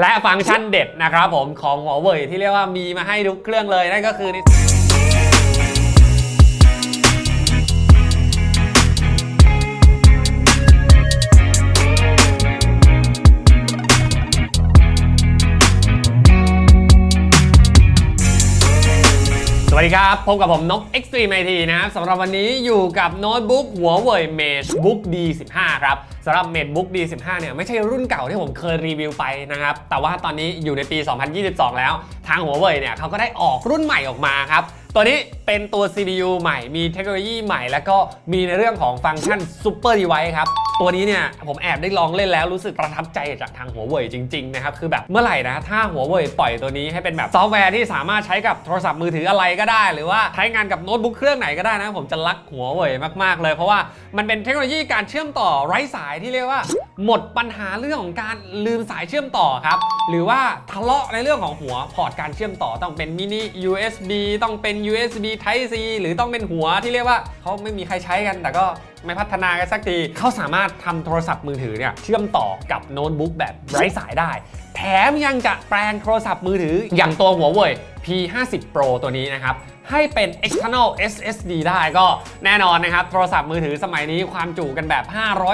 และฟังก์ชันเด็ดนะครับผมของหัวเว่ยที่เรียกว่ามีมาให้ทุกเครื่องเลยนั่นก็คือ วัสดีครับ พบกับผมนก Extreme IT นะครับสำหรับวันนี้อยู่กับโน้ตบุ๊กหัวเว่ยเมชบุ๊ก D15 ครับสำหรับ Mate Book D15 เนี่ยไม่ใช่รุ่นเก่าที่ผมเคยรีวิวไปนะครับ แต่ว่าตอนนี้อยู่ในปี 2022 แล้ว ทางหัวเว่ยเนี่ยเขาก็ได้ออกรุ่นใหม่ออกมาครับ ตัวนี้ เป็นตัว CPU ใหม่ มีเทคโนโลยีใหม่ แล้วก็มีในเรื่องของฟังก์ชัน Super Device ครับ ตัวนี้เนี่ยผมแอบได้ลองเล่นแล้วรู้สึกประทับใจจากทางหัวเว่ยจริงๆนะครับ คือแบบเมื่อไหร่นะ ถ้าหัวเว่ยปล่อยตัวนี้ให้เป็นแบบซอฟต์แวร์ที่สามารถใช้กับโทรศัพท์มือถืออะไรก็ได้ หรือว่าใช้งานกับโน้ตบุ๊กเครื่องไหนก็ได้นะผมจะรักหัวเว่ยมากๆเลย เพราะว่ามันเป็นเทคโนโลยีการเชื่อมต่อไร้สายที่เรียกว่า หมดปัญหาเรื่องของการลืมสายเชื่อมต่อครับหรือว่าทะเลาะในเรื่องของหัวพอร์ตการเชื่อมต่อต้องเป็นมินิ USB ต้องเป็น USB Type C หรือต้องเป็นหัวที่เรียกว่าเขาไม่มีใครใช้กัน แต่ก็ไม่พัฒนากันสักทีเขาสามารถทำโทรศัพท์มือถือเนี่ยเชื่อมต่อกับโน้ตบุ๊กแบบไร้สายได้ แถมยังจะแปลงโทรศัพท์มือถืออย่างตัวหัวเว่ย P50 Pro ตัวนี้นะครับให้เป็น external SSD ได้ก็แน่นอนนะครับ โทรศัพท์มือถือสมัยนี้ความจุกันแบบ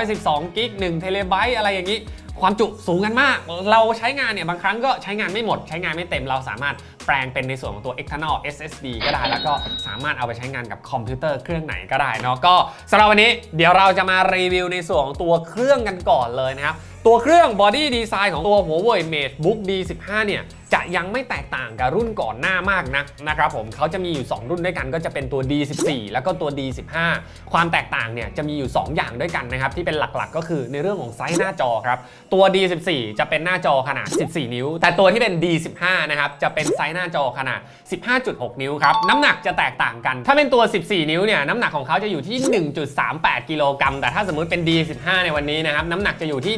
512กิก1เทเลไบต์อะไรอย่างนี้ ความจุสูงกันมาก เราใช้งานเนี่ยบางครั้งก็ใช้งานไม่หมด ใช้งานไม่เต็มเราสามารถ แปลงเป็นในส่วนของตัว external SSD ก็ได้ แล้วก็สามารถเอาไปใช้งานกับคอมพิวเตอร์เครื่องไหนก็ได้เนาะก็สำหรับวันนี้เดี๋ยวเราจะมารีวิวในส่วนของตัวเครื่องกันก่อนเลยนะครับตัวเครื่องบอดี้ดีไซน์ของตัวหัวเว่ย Mate Book D15 เนี่ย จะยังไม่แตกต่างกับรุ่นก่อนหน้ามากนักนะครับผมเขาจะมีอยู่ 2 รุ่นด้วยกันก็จะเป็นตัว D14 แล้วก็ตัว D15 ความแตกต่างเนี่ยจะมีอยู่ 2 อย่างด้วยกันนะครับที่เป็นหลักๆ ก็คือในเรื่องของไซส์หน้าจอครับตัว D14 จะเป็นหน้าจอขนาด 14 นิ้ว แต่ตัวที่เป็น D15 นะครับจะเป็นไซส์หน้าจอขนาด 15.6 นิ้วครับน้ำหนักจะแตกต่างกัน ถ้าเป็นตัว 14 นิ้วเนี่ยน้ำหนักของเขาจะอยู่ที่ 1.38 กิโลกรัมแต่ถ้าสมมติเป็น D15 ในวันนี้นะครับน้ำหนักจะอยู่ที่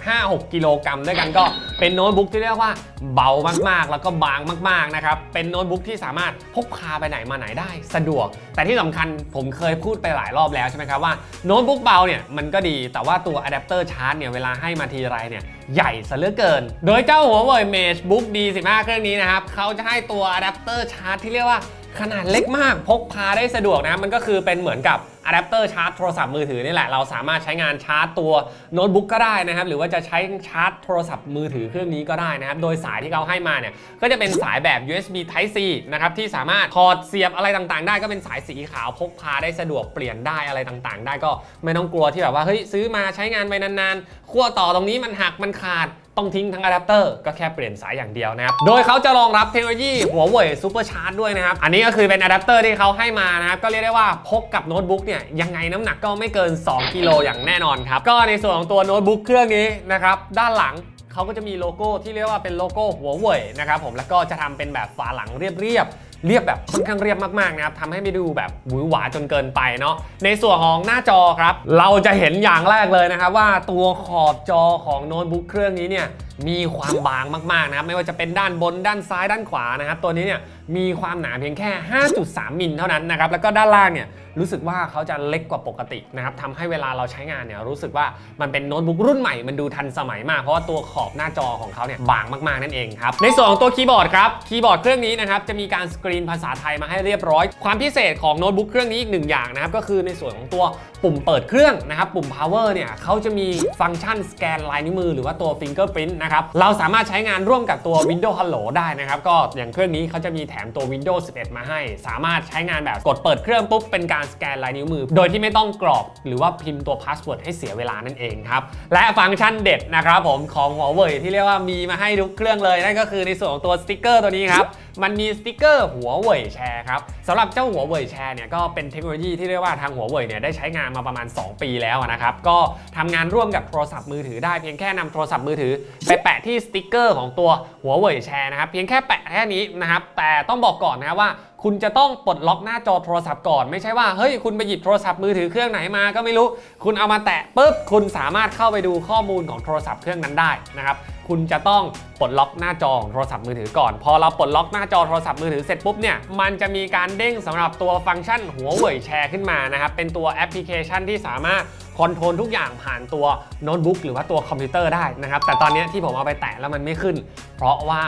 1.56 กิโลกรัมด้วยกันก็เป็นโน้ตบุ๊กที่เรียกว่าเบามากๆ แล้วก็บางมากๆนะครับเป็นโน้ตบุ๊กที่สามารถพกพาไปไหนมาไหนได้สะดวก แต่ที่สำคัญผมเคยพูดไปหลายรอบแล้วใช่ไหมครับว่าโน้ตบุ๊กเบาเนี่ยมันก็ดีแต่ว่าตัวอะแดปเตอร์ชาร์จเนี่ยเวลาให้มาทีไรเนี่ยใหญ่ซะเหลือเกิน โดยเจ้าหัวเว่ย Mate Book D15 เครื่องนี้นะครับเขาจะให้ตัวอะแดปเตอร์ชาร์จที่เรียกว่า ขนาดเล็กมากพกพาได้สะดวกนะครับมันก็คือเป็นเหมือนกับอะแดปเตอร์ชาร์จโทรศัพท์มือถือนี่แหละ เราสามารถใช้งานชาร์จตัวโน้ตบุ๊กก็ได้นะครับ หรือว่าจะใช้ชาร์จโทรศัพท์มือถือเครื่องนี้ก็ได้นะครับ โดยสายที่เขาให้มาเนี่ย ก็จะเป็นสายแบบ USB Type C นะครับ ที่สามารถถอดเสียบอะไรต่างๆ ได้ก็เป็นสายสีขาวพกพาได้สะดวกเปลี่ยนได้อะไรต่างๆ ได้ก็ไม่ต้องกลัวที่แบบว่าเฮ้ยซื้อมาใช้งานไปนานๆขั้วต่อตรงนี้มันหักมันขาด ต้องทิ้งทั้งอะแดปเตอร์ก็แค่เปลี่ยนสายอย่างเดียวนะครับ โดยเขาจะรองรับเทคโนโลยีหัวเว่ยซูเปอร์ชาร์จด้วยนะครับ อันนี้ก็คือเป็นอะแดปเตอร์ที่เขาให้มานะครับ ก็เรียกได้ว่าพกกับโน้ตบุ๊กเนี่ย ยังไงน้ำหนักก็ไม่เกิน 2 กิโลอย่างแน่นอนครับ ก็ในส่วนของตัวโน้ตบุ๊กเครื่องนี้นะครับ ด้านหลังเขาก็จะมีโลโก้ที่เรียกว่าเป็นโลโก้หัวเว่ยนะครับผมแล้วก็จะทำเป็นแบบฝาหลังเรียบๆ เรียบแบบค่อนข้างเรียบมากๆนะครับทำให้ไม่ดูแบบหวือหวาจนเกินไปเนาะในส่วนของหน้าจอครับ เราจะเห็นอย่างแรกเลยนะครับว่าตัวขอบจอของโน้ตบุ๊กเครื่องนี้เนี่ยมีความบางมากๆนะครับไม่ว่าจะเป็นด้านบนด้านซ้ายด้านขวานะครับตัวนี้เนี่ยมีความหนาเพียงแค่ 5.3 มิลเท่านั้นนะครับแล้วก็ด้านล่างเนี่ยรู้สึกว่าเขาจะเล็กกว่าปกตินะครับทำให้เวลาเราใช้งานเนี่ยรู้สึกว่ามันเป็นโน้ตบุ๊กรุ่นใหม่มันดูทันสมัยมาก เพราะว่าตัวขอบหน้าจอของเขาเนี่ยบางมากๆนั่นเองครับในส่วนของตัวคีย์บอร์ดครับคีย์บอร์ดเครื่องนี้นะครับจะมีการสกรีนภาษาไทยมาให้เรียบร้อย ความพิเศษของโน้ตบุ๊กเครื่องนี้อีกหนึ่งอย่างนะครับ ก็คือในส่วนของตัวปุ่มเปิดเครื่องนะครับ ปุ่ม power เนี่ยเขาจะมีฟังก์ชันสแกนลายนิ้วมือหรือว่าตัว fingerprint นะครับ เราสามารถใช้งานร่วมกับตัว Windows Hello ได้นะครับ ก็อย่างเครื่องนี้เขาจะมีแถมตัว Windows 11 มาให้ สามารถใช้งานแบบกดเปิดเครื่องปุ๊บเป็นการสแกนลายนิ้วมือ โดยที่ไม่ต้องกรอกหรือว่าพิมพ์ตัวพาสเวิร์ดให้เสียเวลานั่นเองครับและฟังก์ชันเด็ดนะครับผมของหัวเว่ยที่เรียกว่ามีมาให้ทุกเครื่องเลยนั่นก็คือในส่วนของตัวสติกเกอร์ตัวนี้ครับ มันมีสติกเกอร์หัวเว่ยแชร์ครับสำหรับเจ้าหัวเว่ยแชร์เนี่ยก็เป็นเทคโนโลยีที่เรียกว่าทางหัวเว่ยเนี่ยได้ใช้งานมาประมาณ 2 ปีแล้วนะครับก็ทำงานร่วมกับโทรศัพท์มือถือได้เพียงแค่นำโทรศัพท์มือถือ ไปแปะที่สติกเกอร์ของตัวหัวเว่ยแชร์นะครับเพียงแค่แปะแค่นี้นะครับแต่ต้องบอกก่อนนะว่า คุณจะต้องปลดล็อกหน้าจอโทรศัพท์ก่อน ไม่ใช่ว่าเฮ้ยคุณไปหยิบโทรศัพท์มือถือเครื่องไหนมาก็ไม่รู้ คุณเอามาแตะปุ๊บคุณสามารถเข้าไปดูข้อมูลของโทรศัพท์เครื่องนั้นได้นะครับคุณจะต้องปลดล็อกหน้าจอของโทรศัพท์มือถือก่อน พอเราปลดล็อกหน้าจอโทรศัพท์มือถือเสร็จปุ๊บเนี่ยมันจะมีการเด้งสำหรับตัวฟังก์ชันหัวเว่ยแชร์ขึ้นมานะครับเป็นตัวแอปพลิเคชันที่สามารถคอนโทรลทุกอย่างผ่านตัวโน้ตบุ๊กหรือว่าตัวคอมพิวเตอร์ได้นะครับแต่ตอนนี้ที่ผมเอาไปแตะแล้วมันไม่ขึ้น เพราะว่า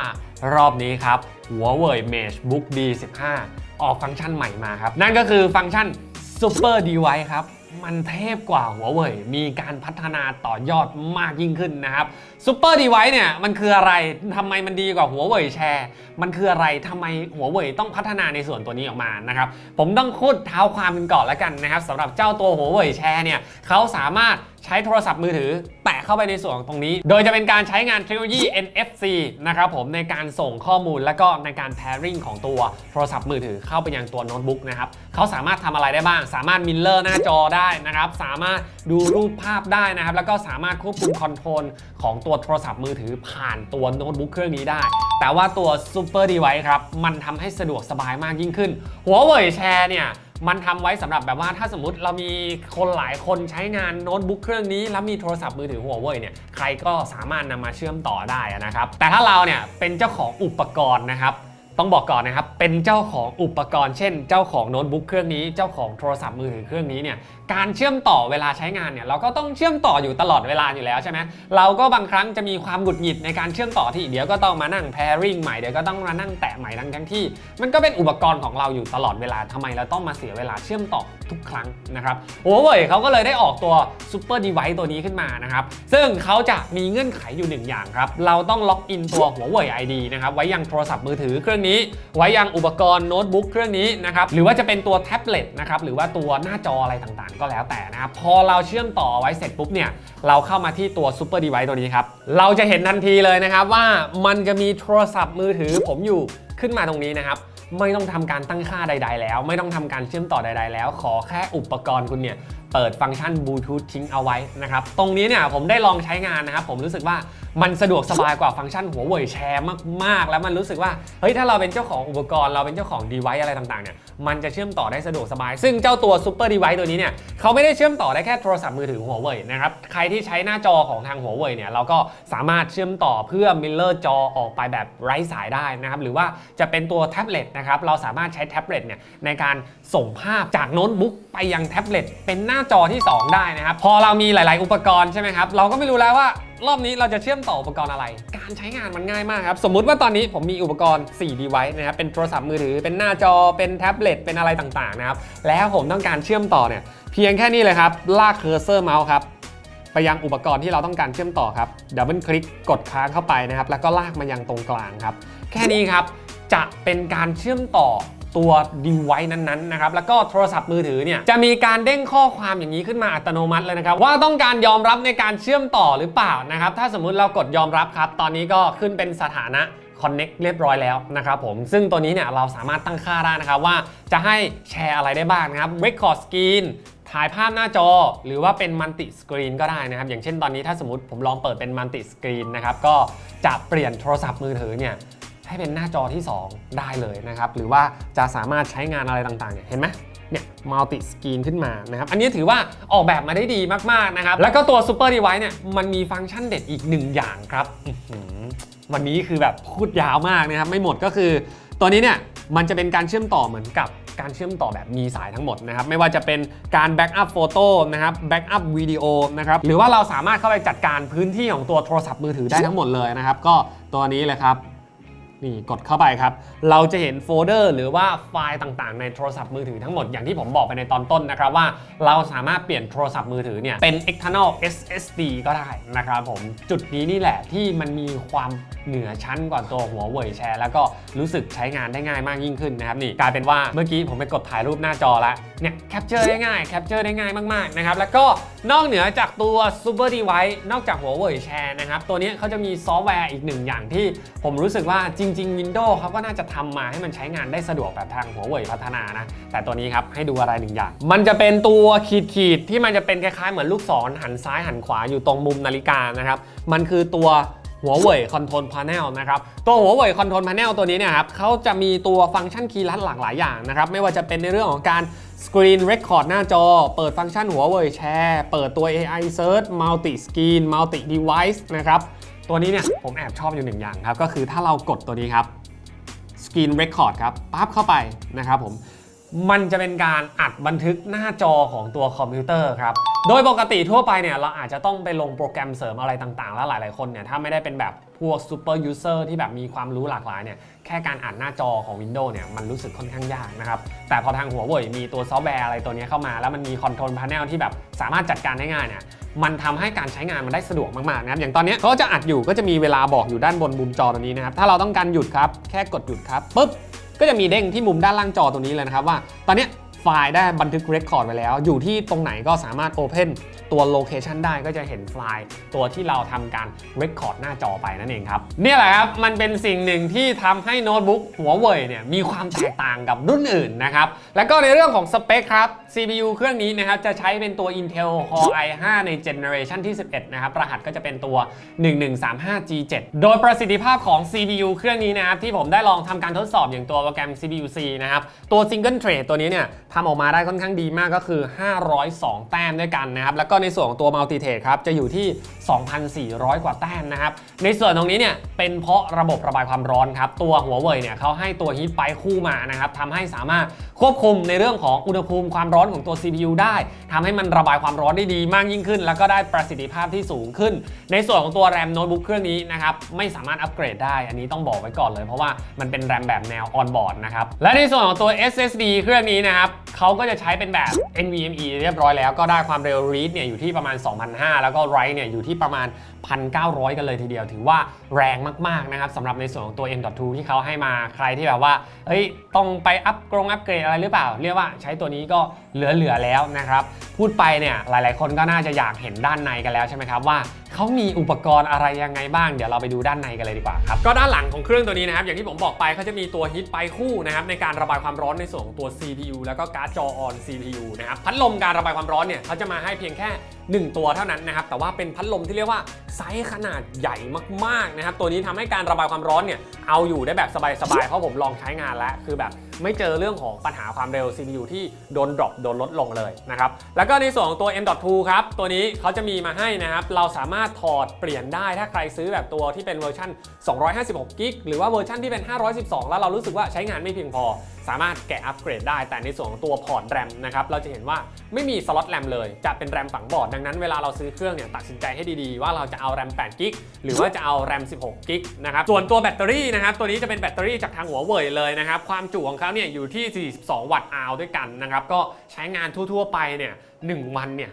รอบนี้ครับ Huawei Mate Book D15 ออกฟังก์ชันใหม่มาครับ นั่นก็คือฟังก์ชัน Super Device ครับ มันเทพกว่าหัวเว่ยมีการพัฒนาต่อยอดมากยิ่งขึ้นนะครับ Super Device เนี่ยมันคืออะไรทำไมมันดีกว่าหัวเว่ยแชร์ มันคืออะไรทำไมหัวเว่ยต้องพัฒนาในส่วนตัวนี้ออกมานะครับผมต้องพูดเท้าความกันก่อนแล้วกันนะครับสำหรับเจ้าตัวหัวเว่ยแชร์เนี่ยเขาสามารถ ใช้โทรศัพท์มือถือ แตะเข้าไปในส่วนของตรงนี้ โดยจะเป็นการใช้งานเทคโนโลยี NFC นะครับผมในการส่งข้อมูลและก็ในการ pairing ของตัวโทรศัพท์มือถือเข้าไปยังตัวโน้ตบุ๊กนะครับเขาสามารถทำอะไรได้บ้าง สามารถมิลเลอร์หน้าจอได้นะครับสามารถดูรูปภาพได้นะครับแล้วก็สามารถควบคุมคอนโทรลของตัวโทรศัพท์มือถือผ่านตัวโน้ตบุ๊กเครื่องนี้ได้ แต่ว่าตัว Super Device ครับมันทำให้สะดวกสบายมากยิ่งขึ้นหัวเว่ยแชร์เนี่ย มันทำไว้สำหรับแบบว่าถ้าสมมติเรามีคนหลายคนใช้งานโน้ตบุ๊กเครื่องนี้ แล้วมีโทรศัพท์มือถือหัวเว่ยเนี่ยใครก็สามารถนำมาเชื่อมต่อได้นะครับแต่ถ้าเราเนี่ยเป็นเจ้าของอุปกรณ์นะครับ ต้องบอกก่อนนะครับ เป็นเจ้าของอุปกรณ์เช่น เจ้าของโน้ตบุ๊กเครื่องนี้ เจ้าของโทรศัพท์มือถือเครื่องนี้เนี่ย การเชื่อมต่อเวลาใช้งานเนี่ย เราก็ต้องเชื่อมต่ออยู่ตลอดเวลาอยู่แล้วใช่ไหมเราก็บางครั้งจะมีความหงุดหงิดในการเชื่อมต่อที่เดี๋ยวก็ต้องมานั่ง pairing ใหม่ เดี๋ยวก็ต้องมานั่งแตะใหม่ทั้งทั้งที่ มันก็เป็นอุปกรณ์ของเราอยู่ตลอดเวลาทำไมเราต้องมาเสียเวลาเชื่อมต่อทุกครั้งนะครับหัวเว่ยเขาก็เลยได้ออกตัว Super Device ตัวนี้ขึ้นมานะครับ ซึ่งเขาจะมีเงื่อนไขอยู่หนึ่งอย่างครับ เราต้องล็อกอินตัวหัวเว่ย ID นะครับไว้ยังโทรศัพท์มือถือเครื่องนี้ ไว้ยังอุปกรณ์โน้ตบุ๊กเครื่องนี้นะครับหรือว่าจะเป็นตัวแท็บเล็ตนะครับหรือว่าตัวหน้าจออะไรต่างๆ ก็แล้วแต่นะครับพอเราเชื่อมต่อไว้เสร็จปุ๊บเนี่ยเราเข้ามาที่ตัว Super Device ตัวนี้ครับเราจะเห็นทันทีเลยนะครับว่ามันจะมีโทรศัพท์มือถือผมอยู่ขึ้นมาตรงนี้นะครับไม่ต้องทำการตั้งค่าใด ๆ แล้ว ไม่ต้องทำการเชื่อมต่อใด ๆ แล้ว ขอแค่อุปกรณ์คุณเนี่ยเปิดฟังก์ชันบลูทูธทิ้งเอาไว้นะครับ ตรงนี้เนี่ยผมได้ลองใช้งานนะครับ ผมรู้สึกว่ามันสะดวกสบายกว่าฟังก์ชันหัวเว่ยแชร์มาก ๆ แล้วมันรู้สึกว่า เฮ้ย ถ้าเราเป็นเจ้าของอุปกรณ์เราเป็นเจ้าของ device อะไรต่าง ๆ เนี่ย มันจะเชื่อมต่อได้สะดวกสบาย ซึ่งเจ้าตัว Super Device ตัวนี้เนี่ยเขาไม่ได้เชื่อมต่อได้แค่โทรศัพท์มือถือหัวเว่ยนะครับ ใครที่ใช้หน้าจอของทางหัวเว่ยเนี่ยเราก็สามารถเชื่อมต่อเพื่อมิลเลอร์จอออกไปแบบไร้สายได้นะครับหรือว่าจะเป็นตัวแท็บเล็ตนะครับเราสามารถใช้แท็บเล็ตเนี่ยในการส่งภาพจากโน้ตบุ๊กไปยังแท็บเล็ตเป็นหน้าจอที่ 2 ได้นะครับ พอเรามีหลาย ๆ อุปกรณ์ใช่ไหมครับ เราก็ไม่รู้แล้วว่ารอบนี้เราจะเชื่อมต่ออุปกรณ์อะไร การใช้งานมันง่ายมากครับ สมมุติว่าตอนนี้ผมมีอุปกรณ์ 4 device นะครับ เป็นโทรศัพท์มือถือ เป็นหน้าจอ เป็นแท็บเล็ต เป็นอะไรต่าง ๆ นะครับ แล้วผมต้องการเชื่อมต่อเนี่ย เพียงแค่นี้เลยครับ ลากเคอร์เซอร์เมาส์ครับไปยังอุปกรณ์ที่เราต้องการเชื่อมต่อครับ ดับเบิลคลิก กดค้างเข้าไปนะครับ แล้วก็ลากมายังตรงกลางครับ แค่นี้ครับ จะเป็นการเชื่อมต่อ ตัว device นั้นๆนะครับแล้วก็โทรศัพท์มือถือเนี่ยจะมีการเด้งข้อความอย่างนี้ขึ้นมาอัตโนมัติเลยนะครับว่าต้องการยอมรับในการเชื่อมต่อหรือเปล่านะครับถ้าสมมุติเรากดยอมรับครับ ตอนนี้ก็ขึ้นเป็นสถานะ Connect เรียบร้อยแล้วนะครับผม ซึ่งตัวนี้เนี่ยเราสามารถตั้งค่าได้นะครับว่าจะให้แชร์อะไรได้บ้างนะครับ Record Screen ถ่ายภาพหน้าจอหรือว่าเป็นมัลติสกรีนก็ได้นะครับ อย่างเช่นตอนนี้ถ้าสมมติผมลองเปิดเป็นมัลติสกรีนนะครับ ก็จะเปลี่ยนโทรศัพท์มือถือเนี่ย ให้เป็นหน้าจอที่ 2 ได้เลยนะครับ หรือว่าจะสามารถใช้งานอะไรต่างๆเนี่ยเห็นไหมเนี่ยมัลติสกรีนขึ้นมานะครับ อันนี้ถือว่าออกแบบมาได้ดีมากๆนะครับ แล้วก็ตัว Super Device เนี่ยมันมีฟังก์ชันเด็ดอีกหนึ่งอย่างครับอื้อหือวันนี้คือแบบพูดยาวมากนะครับ ไม่หมดก็คือ ตัวนี้เนี่ยมันจะเป็นการเชื่อมต่อเหมือนกับการเชื่อมต่อแบบมีสายทั้งหมดนะครับ ไม่ว่าจะเป็นการแบ็กอัพโฟโต้นะครับแบ็กอัพวิดีโอนะครับ หรือว่าเราสามารถเข้าไปจัดการพื้นที่ของตัวโทรศัพท์มือถือได้ทั้งหมดเลยนะครับ ก็ตัวนี้เลยครับ นี่กดเข้าไปครับ เราจะเห็นโฟลเดอร์หรือว่าไฟล์ต่างๆ ในโทรศัพท์มือถือทั้งหมดอย่างที่ผมบอกไปในตอนต้นนะครับว่าเราสามารถเปลี่ยนโทรศัพท์มือถือเนี่ยเป็น external SSD ก็ได้นะครับผมจุดนี้นี่แหละที่มันมีความเหนือชั้นกว่าตัวหัวเว่ยแชร์แล้วก็รู้สึกใช้งานได้ง่ายมากยิ่งขึ้นนะครับนี่กลายเป็นว่าเมื่อกี้ผมไปกดถ่ายรูปหน้าจอแล้วเนี่ยแคปเจอร์ได้ง่ายแคปเจอร์ได้ง่ายมากๆนะครับแล้วก็นอกเหนือจากตัว Super Device นอกจากหัวเว่ยแชร์นะครับตัวนี้เขาจะมีซอฟต์แวร์อีกหนึ่งอย่างที่ผมรู้สึกว่าจริง ๆ Windows เขาก็น่าจะทำมาให้มันใช้งานได้สะดวกแบบทางหัวเว่ยพัฒนานะ แต่ตัวนี้ครับให้ดูอะไรหนึ่งอย่าง มันจะเป็นตัวขีดขีดที่มันจะเป็นคล้ายๆเหมือนลูกศรหันซ้ายหันขวาอยู่ตรงมุมนาฬิกานะครับมันคือตัว หัวเว่ยคอนโทรลพา n e l นะครับตัวหัวเว่ยคอนโทรลพา n e l ตัวนี้เนี่ยครับเขาจะมีตัวฟังก์ชันคีย์ลัดหลากหลายอย่างนะครับไม่ว่าจะเป็นในเรื่องของการ Screen Record หน้าจอ เปิดฟังก์ชันหัวเว่ยแชร์เปิดตัว AI Search Multi Screen Multi Device นะครับตัวนี้เนี่ยผมแอบชอบอยู่หนึ่งอย่างครับก็คือถ้าเรากดตัวนี้ครับ Screen Record ครับปั๊บเข้าไปนะครับผม มันจะเป็นการอัดบันทึกหน้าจอของตัวคอมพิวเตอร์ครับ โดยปกติทั่วไปเนี่ยเราอาจจะต้องไปลงโปรแกรมเสริมอะไรต่างๆ แล้วหลายๆคนเนี่ยถ้าไม่ได้เป็นแบบพวกซูเปอร์ยูเซอร์ที่แบบมีความรู้หลากหลายเนี่ยแค่การอ่านหน้าจอของ Windows เนี่ยมันรู้สึกค่อนข้างยากนะครับ แต่พอทางหัวเว่ยมีตัวซอฟต์แวร์อะไรตัวนี้เข้ามา แล้วมันมีคอนโทรลพาเนลที่แบบสามารถจัดการได้ง่ายเนี่ยมันทำให้การใช้งานมันได้สะดวกมากๆนะครับอย่างตอนนี้เขาจะอัดอยู่ก็จะมีเวลาบอกอยู่ด้านบนมุมจอตรงนี้นะครับถ้าเราต้องการหยุดครับแค่กดหยุดครับปุ๊บ ก็จะมีเด้งที่มุมด้านล่างจอตรงนี้เลยนะครับว่า ตอนนี้ ไฟล์ได้บันทึกเรคคอร์ดไว้แล้ว อยู่ที่ตรงไหนก็สามารถ Open ตัวโลเคชันได้ก็จะเห็นไฟล์ตัวที่เราทำการเรคคอร์ดหน้าจอไปนั่นเองครับนี่แหละครับมันเป็นสิ่งหนึ่งที่ทำให้โน้ตบุ๊กหัวเว่ยเนี่ยมีความแตกต่างกับรุ่นอื่นนะครับแล้วก็ในเรื่องของสเปคครับ CPU เครื่องนี้นะครับจะใช้เป็นตัว Intel Core i5 ในเจเนอเรชันที่ 11 นะครับรหัสก็จะเป็นตัว 1135G7 โดยประสิทธิภาพของ CPU เครื่องนี้นะครับที่ผมได้ลองทำการทดสอบอย่างตัวโปรแกรม CPU-C นะครับตัว Single Thread ตัวนี้เนี่ยทำออกมาได้ค่อนข้างดีมากก็คือ 502 แต้มด้วยกันนะครับ แล้วก็ในส่วนของตัว Multi Thread ครับ จะอยู่ที่ 2,400 กว่าแต้มนะครับ ในส่วนตรงนี้เนี่ยเป็นเพราะระบบระบายความร้อนครับ ตัวหัวเว่ยเนี่ยเขาให้ตัว Heat Pipe คู่มานะครับทำให้สามารถควบคุมในเรื่องของอุณหภูมิความร้อนของตัว CPU ได้ทำให้มันระบายความร้อนได้ดีมากยิ่งขึ้น แล้วก็ได้ประสิทธิภาพที่สูงขึ้น ในส่วนของตัวแรมโน้ตบุ๊กเครื่องนี้นะครับไม่สามารถอัปเกรดได้ อันนี้ต้องบอกไว้ก่อนเลยเพราะว่ามันเป็นแรมแบบแนวออนบอร์ดนะครับและในส่วนของตัว SSD เครื่องนี้นะครับเขาก็จะใช้เป็นแบบ NVMe เรียบร้อยแล้วก็ได้ความเร็ว read เนี่ยอยู่ที่ประมาณ 2,500 แล้วก็ write เนี่ยอยู่ที่ประมาณ 1,900 กันเลยทีเดียว ถือว่าแรงมาก ๆ นะครับสำหรับในส่วนของตัว M.2 ที่เขาให้มาใครที่แบบว่าเฮ้ยต้องไปอัปกรงอัปเกรดอะไรหรือเปล่า เรียกว่าใช้ตัวนี้ก็เหลือ ๆ แล้วนะครับ พูดไปเนี่ยหลาย ๆ คนก็น่าจะอยากเห็นด้านในกันแล้วใช่ไหมครับว่าเขามีอุปกรณ์อะไรยังไงบ้างเดี๋ยวเราไปดูด้านในกันเลยดีกว่าครับก็ด้านหลังของเครื่องตัวนี้นะครับอย่างที่ผมบอกไปเขาจะมีตัวฮิตไปคู่นะครับในการระบายความร้อนในส่วนของตัว CPU แล้วก็การ์ดจอ on CPU นะครับพัดลมการระบายความร้อนเนี่ยเขาจะมาให้เพียงแค่ 1 ตัวเท่านั้นนะครับแต่ว่าเป็นพัดลมที่เรียกว่าไซส์ขนาดใหญ่มากๆนะครับตัวนี้ทำให้การระบายความร้อนเนี่ยเอาอยู่ได้แบบสบายๆเพราะผมลองใช้งานแล้วคือแบบไม่เจอเรื่องของปัญหาความเร็ว CPU ที่โดนดรอปโดนลดลงเลยนะครับแล้วก็ในส่วนของตัว M.2 ครับตัวนี้เขาจะมีมาให้นะครับเราสามารถถอดเปลี่ยนได้ถ้าใครซื้อแบบตัวที่เป็นเวอร์ชัน256กิกหรือว่าเวอร์ชันที่เป็น 512 แล้วเรารู้สึกว่าใช้งานไม่เพียงพอ สามารถแกะอัปเกรดได้แต่ในส่วนของตัวพอร์ตแรมนะครับเราจะเห็นว่าไม่มีสล็อตแรมเลยจะเป็นแรมฝังบอร์ดดังนั้นเวลาเราซื้อเครื่องเนี่ยตัดสินใจให้ดีๆ ว่าเราจะเอาแรม8กิกหรือว่าจะเอาแรม16กิกนะครับส่วนตัวแบตเตอรี่นะครับตัวนี้จะเป็นแบตเตอรี่จากทางหัวเว่ยเลยนะครับความจุของเขาเนี่ยอยู่ที่ 42 วัตต์อาวด้วยกันนะครับก็ใช้งานทั่วๆไปเนี่ย 1 วันเนี่ย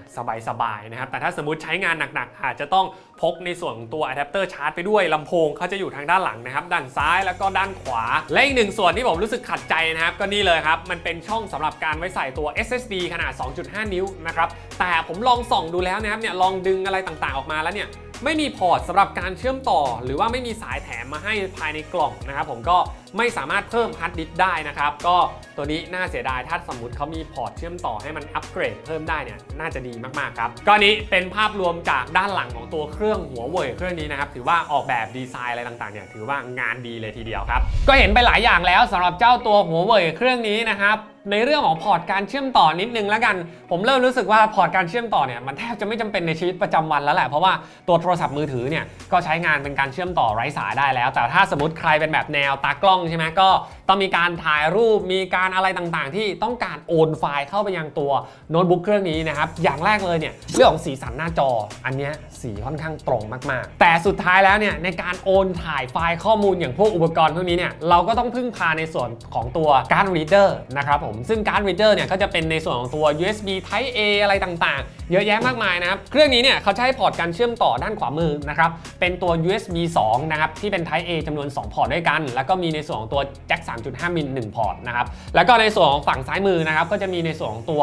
สบายๆนะครับ แต่ถ้าสมมติใช้งานหนักๆ อาจจะต้องพกในส่วนของตัวอะแดปเตอร์ชาร์จไปด้วยลำโพงเขาจะอยู่ทางด้านหลังนะครับ ด้านซ้ายแล้วก็ด้านขวา และอีกหนึ่งส่วนที่ผมรู้สึกขัดใจนะครับ ก็นี่เลยครับ มันเป็นช่องสำหรับการไว้ใส่ตัว SSD ขนาด 2.5 นิ้วนะครับแต่ผมลองส่องดูแล้วนะครับเนี่ยลองดึงอะไรต่างๆออกมาแล้วเนี่ย ไม่มีพอร์ตสำหรับการเชื่อมต่อ หรือว่าไม่มีสายแถมมาให้ภายในกล่องนะครับผมก็ไม่สามารถเพิ่มฮาร์ดดิสก์ได้นะครับก็ตัวนี้น่าเสียดายถ้าสมมติเขามีพอร์ตเชื่อมต่อให้มันอัปเกรดเพิ่มได้เนี่ยน่าจะดีมากๆครับก็นี้เป็นภาพรวมจากด้านหลังของตัวเครื่องหัวเว่ยเครื่องนี้นะครับถือว่าออกแบบดีไซน์อะไรต่างๆเนี่ยถือว่างานดีเลยทีเดียวครับก็เห็นไปหลายอย่างแล้วสำหรับเจ้าตัวหัวเว่ยเครื่องนี้นะครับ ในเรื่องของพอร์ตการเชื่อมต่อนิดนึงแล้วกัน ผมเริ่มรู้สึกว่าพอร์ตการเชื่อมต่อเนี่ยมันแทบจะไม่จำเป็นในชีวิตประจำวันแล้วแหละเพราะว่าตัวโทรศัพท์มือถือเนี่ยก็ใช้งานเป็นการเชื่อมต่อไร้สายได้แล้ว แต่ถ้าสมมติใครเป็นแบบแนวตากล้องใช่ไหมก็ ต้องมีการถ่ายรูปมีการอะไรต่างๆ ที่ต้องการโอนไฟล์เข้าไปยังตัวโน้ตบุ๊กเครื่องนี้นะครับอย่างแรกเลยเนี่ยเรื่องของสีสันหน้าจอ อันเนี้ยสีค่อนข้างตรงมากๆ แต่สุดท้ายแล้วเนี่ยในการโอนถ่ายไฟล์ข้อมูลอย่างพวกอุปกรณ์พวกนี้เนี่ยเราก็ต้องพึ่งพาในส่วนของตัวการ์ด reader นะครับผมซึ่งการ์ด reader เนี่ยก็จะเป็นในส่วนของตัว USB Type A อะไรต่างๆ เยอะแยะมากมายนะครับเครื่องนี้เนี่ยเขาใช้พอร์ตการเชื่อมต่อด้านขวามือนะครับเป็นตัว USB 2 นะครับที่เป็น Type A จำนวน 2 พอร์ตด้วยกัน แล้วก็มีในส่วนของตัวแจ็ค3.5มิล1พอร์ตนะครับ แล้วก็ในส่วนของฝั่งซ้ายมือนะครับ ก็จะมีในส่วนของตัว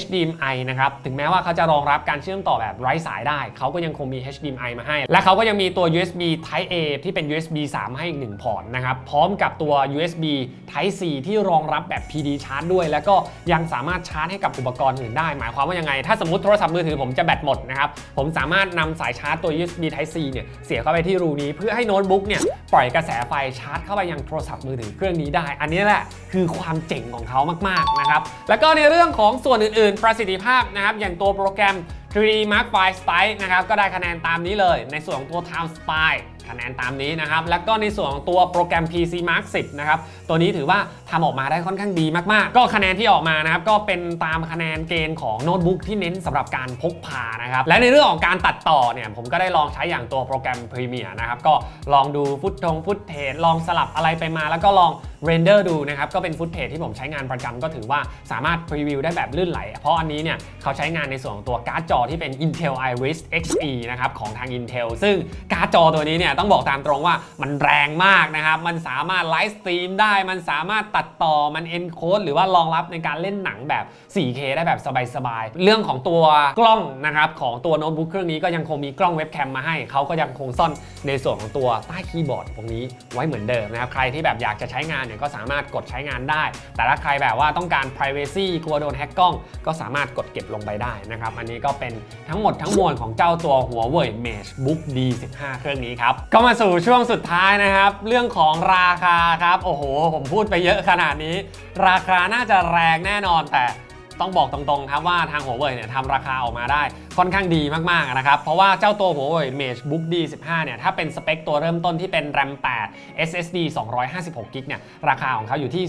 HDMI นะครับ ถึงแม้ว่าเขาจะรองรับการเชื่อมต่อแบบไร้สายได้ เขาก็ยังคงมี HDMI มาให้ และเขาก็ยังมีตัว USB Type A ที่เป็น USB 3 ให้อีก1พอร์ตนะครับ พร้อมกับตัว USB Type C ที่รองรับแบบ PD Charge ด้วย แล้วก็ยังสามารถชาร์จให้กับอุปกรณ์อื่นได้ หมายความว่ายังไง ถ้าสมมติโทรศัพท์มือถือผมจะแบตหมดนะครับ ผมสามารถนำสายชาร์จตัว USB Type C เนี่ยเสียบเข้าไปที่รูนี้ เพื่อให้โน้ตบุ๊กเนี่ยปล่อยกระแสไฟชาร์จเข้าไปยังโทรศัพท์มือถือเครื่องนี้ได้ อันนี้แหละคือความเจ๋งของเขามากๆนะครับ แล้วก็ในเรื่องของส่วนอื่นๆ ประสิทธิภาพนะครับ อย่างตัวโปรแกรม 3D Mark 5 Style นะครับ ก็ได้คะแนนตามนี้เลย ในส่วนของตัว Time Spy คะแนนตามนี้นะครับ แล้วก็ในส่วนของตัวโปรแกรม PC Mark 10 นะครับ ตัวนี้ถือว่าทำออกมาได้ค่อนข้างดีมากๆ ก็คะแนนที่ออกมานะครับ ก็เป็นตามคะแนนเกณฑ์ของโน้ตบุ๊กที่เน้นสำหรับการพกพานะครับ และในเรื่องของการตัดต่อเนี่ย ผมก็ได้ลองใช้อย่างตัวโปรแกรม Premiere นะครับ ก็ลองดูฟุตทงฟุตเทจลองสลับอะไรไปมา แล้วก็ลองเรนเดอร์ดูนะครับ ก็เป็นฟุตเทจที่ผมใช้งานประจำก็ถือว่าสามารถพรีวิวได้แบบลื่นไหล เพราะอันนี้เนี่ยเขาใช้งานในส่วนของตัวการ์ดจอที่เป็น Intel Iris Xe นะครับของทาง Intel ซึ่งการ์ดจอตัวนี้เนี่ยต้องบอกตามตรงว่ามันแรงมากนะครับ มันสามารถไลฟ์สตรีมได้ มันสามารถตัดต่อมัน encode หรือว่ารองรับในการเล่นหนังแบบ 4K ได้แบบสบายๆ เรื่องของตัวกล้องนะครับของตัวโน้ตบุ๊กเครื่องนี้ก็ยังคงมีกล้องเว็บแคมมาให้ เขาก็ยังคงซ่อนในส่วนของตัวใต้คีย์บอร์ดตรงนี้ไว้เหมือนเดิมนะครับ ใครที่แบบอยากจะใช้งานเนี่ยก็สามารถกดใช้งานได้ แต่ถ้าใครแบบว่าต้องการ privacy กลัวโดนแฮ็กกล้องก็สามารถกดเก็บลงไปได้นะครับ อันนี้ก็เป็นทั้งหมดทั้งมวลของเจ้าตัวหัวเว่ย Mate Book D15 เครื่องนี้ครับก็มาสู่ช่วงสุดท้ายนะครับ เรื่องของราคาครับ โอ้โห ผมพูดไปเยอะขนาดนี้ ราคาน่าจะแรงแน่นอนแต่ ต้องบอกตรงๆครับว่าทางหัวเว่ยเนี่ยทำราคาออกมาได้ค่อนข้างดีมากๆนะครับ เพราะว่าเจ้าตัวหัวเว่ย Mate Book D15 เนี่ยถ้าเป็นสเปคตัวเริ่มต้นที่เป็น RAM 8 SSD 256 g b เนี่ยราคาของเขาอยู่ที่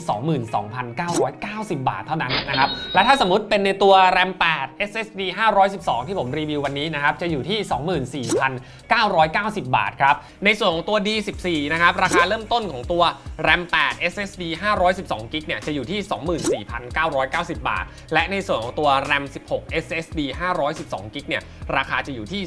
22,990 บาทเท่านั้นนะครับ และถ้าสมมติเป็นในตัว RAM 8 SSD 512 ที่ผมรีวิววันนี้นะครับจะอยู่ที่ 24,990 บาทครับในส่วนของตัว D14 นะครับราคาเริ่มต้นของตัว RAM 8 SSD 512 g b เนี่ยจะอยู่ที่ 24,990 บาทและในส่วนของตัว RAM 16 SSD 512 g b เนี่ย ราคาจะอยู่ที่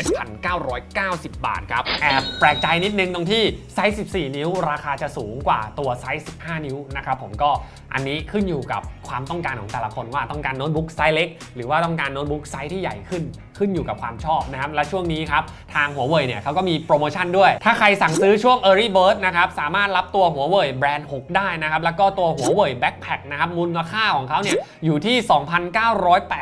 27,990 บาทครับ แอบแปลกใจนิดนึงตรงที่ไซส์ 14 นิ้ว ราคาจะสูงกว่าตัวไซส์ 15 นิ้วนะครับผมก็อันนี้ขึ้นอยู่กับความต้องการของแต่ละคนว่าต้องการโน้ตบุ๊กไซส์เล็ก หรือว่าต้องการโน้ตบุ๊กไซส์ที่ใหญ่ขึ้น ขึ้นอยู่กับความชอบนะครับ และช่วงนี้ครับ ทางหัวเว่ยเนี่ยเขาก็มีโปรโมชั่นด้วย ถ้าใครสั่งซื้อช่วง Early Bird นะครับ สามารถรับตัวหัวเว่ยแบรนด์ 6 ได้นะครับ แล้วก็ตัวหัวเว่ยแบ็คแพคนะครับ มูลค่าของเขาเนี่ยอยู่ที่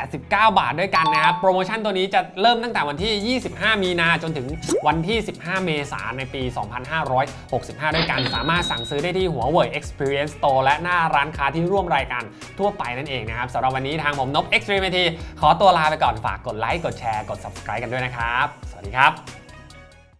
2,989 บาทด้วยกันนะครับ โปรโมชั่นตัวนี้จะเริ่มตั้งแต่วันที่ 25 มีนาจนถึงวันที่ 15 เมษายนในปี 2565 ด้วยกัน สามารถสั่งซื้อได้ที่หัวเว่ย Experience Store และหน้าร้านค้าที่ร่วมรายการทั่วไปนั่นเองนะครับสำหรับวันนี้ทางผมนบ Extreme IT ขอตัวลาไปก่อนฝากกดไลค์กดแชร์ กด subscribe กันด้วยนะครับ สวัสดีครับ